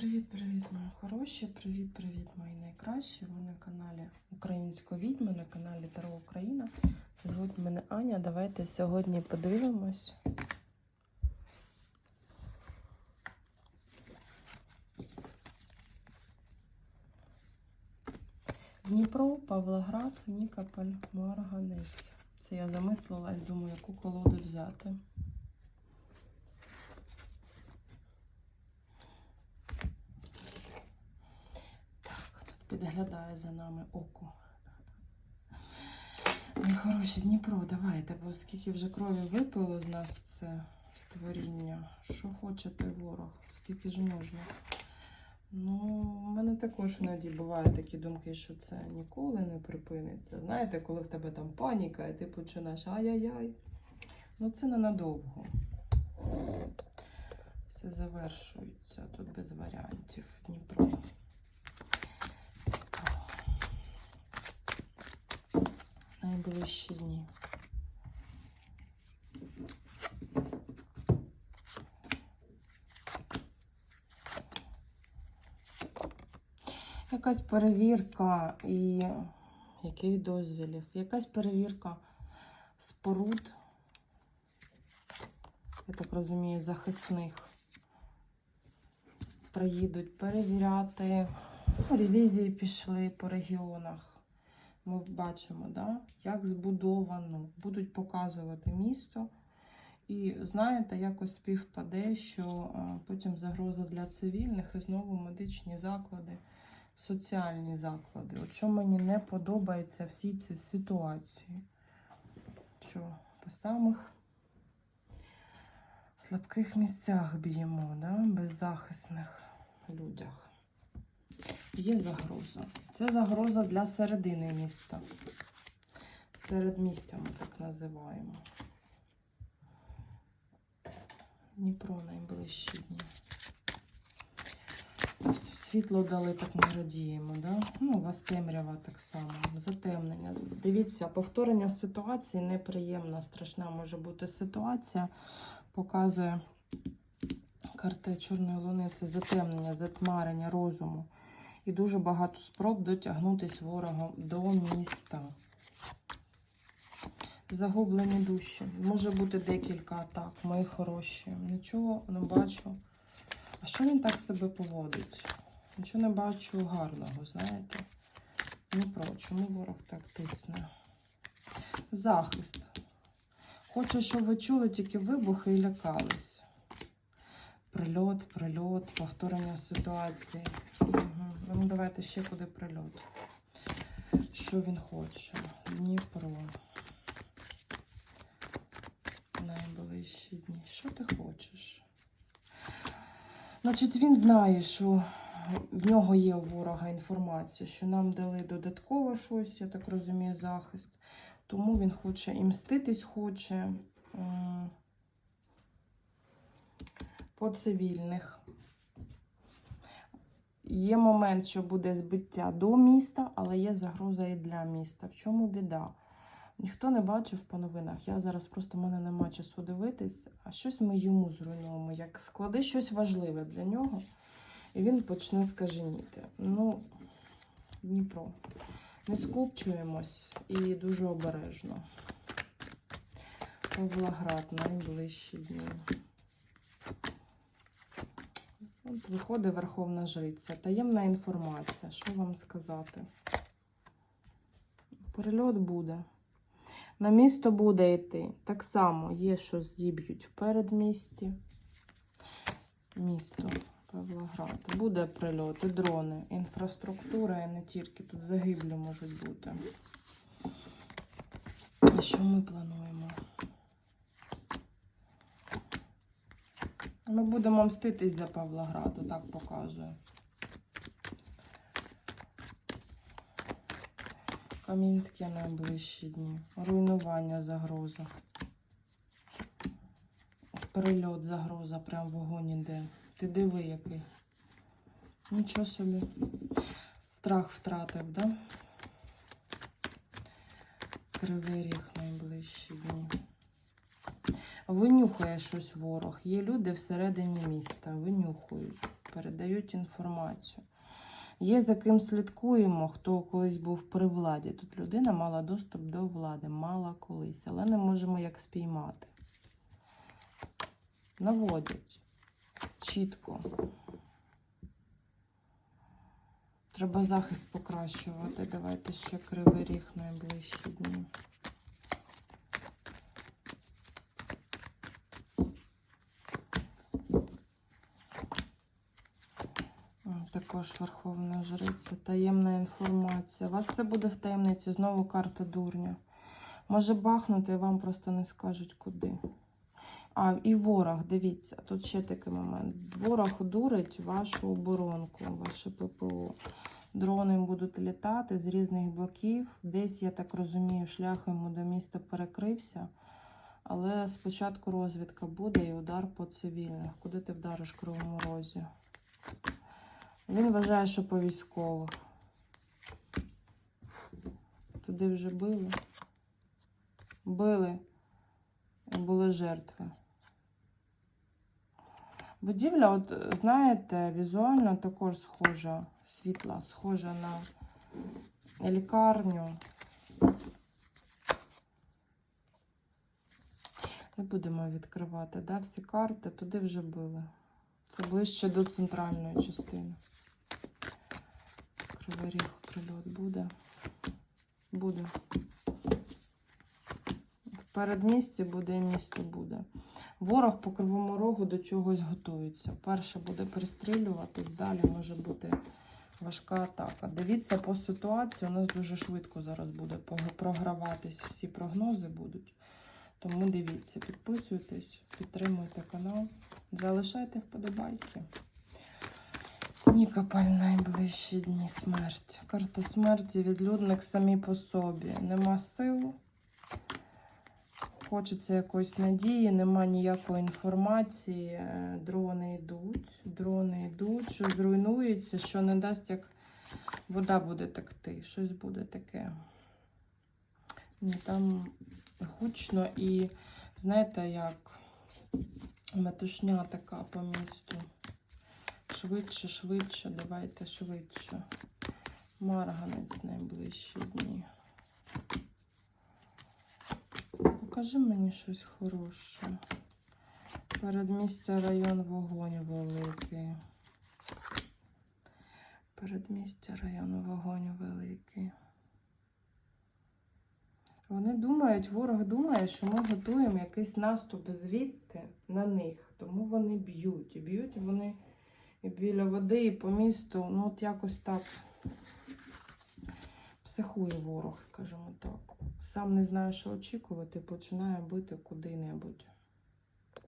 Привіт-привіт, мої хороші! Привіт-привіт, мої найкращі! Ви на каналі Української відьми, на каналі Таро Україна. Звуть мене Аня. Давайте сьогодні подивимось. Дніпро, Павлоград, Нікополь, Марганець. Це я замислилась, думаю, яку колоду взяти. Підглядає за нами око. Мій хороший Дніпро, давайте, бо скільки вже крові випило з нас це створіння. Що хоче той ворог, скільки ж можна. Ну, в мене також іноді бувають такі думки, що це ніколи не припиниться. Знаєте, коли в тебе там паніка, і ти починаєш ай-яй-яй. Ну, це ненадовго. Все завершується. Тут без варіантів. Дніпро. Найближчі дні. Якась перевірка і яких дозвілів? Якась перевірка споруд, я так розумію, захисних. Приїдуть перевіряти. Ревізії пішли по регіонах. Ми бачимо, да, як збудовано. Будуть показувати місто. І знаєте, якось співпаде, що потім загроза для цивільних і знову медичні заклади, соціальні заклади. От що мені не подобається всі ці ситуації. Що по самих слабких місцях б'ємо, да? беззахисних людях. Є загроза. Це загроза для середини міста. Середмістя ми так називаємо. Дніпро найближчі дні. Світло дали, так ми радіємо. Да? Ну, у вас темрява так само. Затемнення. Дивіться, повторення ситуації неприємна, страшна може бути ситуація. Показує карта Чорної луни це затемнення, затмарення розуму. І дуже багато спроб дотягнутися ворогом до міста. Загублені душі. Може бути декілька атак, мої хороші. Нічого не бачу. А що він так себе поводить? Нічого не бачу гарного, знаєте? Дніпро, чому ворог так тисне? Захист. Хочу, щоб ви чули тільки вибухи і лякались. Прильот, прильот, повторення ситуації. Угу. Ну, давайте ще куди прильот. Що він хоче? Дніпро. Найближчі дні. Що ти хочеш? Значить, він знає, що в нього є у ворога інформація, що нам дали додатково щось, я так розумію, захист. Тому він хоче і мститись хоче по цивільних. Є момент, що буде збиття до міста, але є загроза і для міста. В чому біда? Ніхто не бачив по новинах. Я зараз просто в мене нема часу дивитись, а щось ми йому зруйнуємо. Як склади щось важливе для нього, і він почне скаженіти. Ну, Дніпро. Не скупчуємось і дуже обережно. Павлоград найближчі дні. От виходить Верховна Жриця. Таємна інформація. Що вам сказати? Перельот буде. На місто буде йти. Так само є, що зіб'ють в передмісті. Місто Павлоград. Буде прильоти, дрони, інфраструктура і не тільки. Тут загиблі можуть бути. І що ми плануємо? Ми будемо мститись за Павлограду, так показує. Камінські найближчі дні. Руйнування загроза. Перельот загроза, прям вогонь іде. Ти диви який. Нічого собі. Страх втратив, да? Кривий ріг найближчі дні. Винюхає щось ворог. Є люди всередині міста, винюхують. передають інформацію. Є за ким слідкуємо, хто колись був при владі. Тут людина мала доступ до влади, мала колись, але не можемо як спіймати. Наводять чітко. Треба захист покращувати. Давайте ще кривий ріг найближчі дні. Також Верховна Жриця. Таємна інформація. Вас це буде в таємниці. Знову карта дурня. Може бахнути, вам просто не скажуть куди. А, і ворог, дивіться, тут ще такий момент. Ворог дурить вашу оборонку, ваше ППО. Дрони будуть літати з різних боків. Десь, я так розумію, шлях йому до міста перекрився. Але спочатку розвідка буде і удар по цивільних. Куди ти вдариш Кривому Розі? Він вважає, що по військових. Туди вже били. Били і були жертви. Будівля, от знаєте, візуально також схожа, світла, схожа на лікарню. Не будемо відкривати, да? всі карти туди вже били. Це ближче до центральної частини. Кривий ріг прильот буде. Буде. В передмісті буде і місто буде. Ворог по кривому рогу до чогось готується. Перше буде пристрілюватись, далі може бути важка атака. Дивіться по ситуації, у нас дуже швидко зараз буде програватись, всі прогнози будуть. Тому дивіться, підписуйтесь, підтримуйте канал, залишайте вподобайки. Нікопаль найближчі дні смерть. Карта смерті, відлюдник самі по собі. Нема сил. Хочеться якоїсь надії, нема ніякої інформації. Е, Дрони йдуть, дрони йдуть, що зруйнується, що не дасть, як вода буде текти. Щось буде таке. Ні, там гучно і, знаєте, як метушня така по місту. Швидше, швидше, давайте швидше. Марганець найближчі дні. Покажи мені щось хороше. Передмістя район вогонь великий. Передмістя району вогонь великий. Вони думають, ворог думає, що ми готуємо якийсь наступ звідти на них. Тому вони б'ють. І б'ють вони біля води, і по місту. Ну, от якось так психує ворог, скажімо так. Сам не знає, що очікувати, починає бити куди-небудь.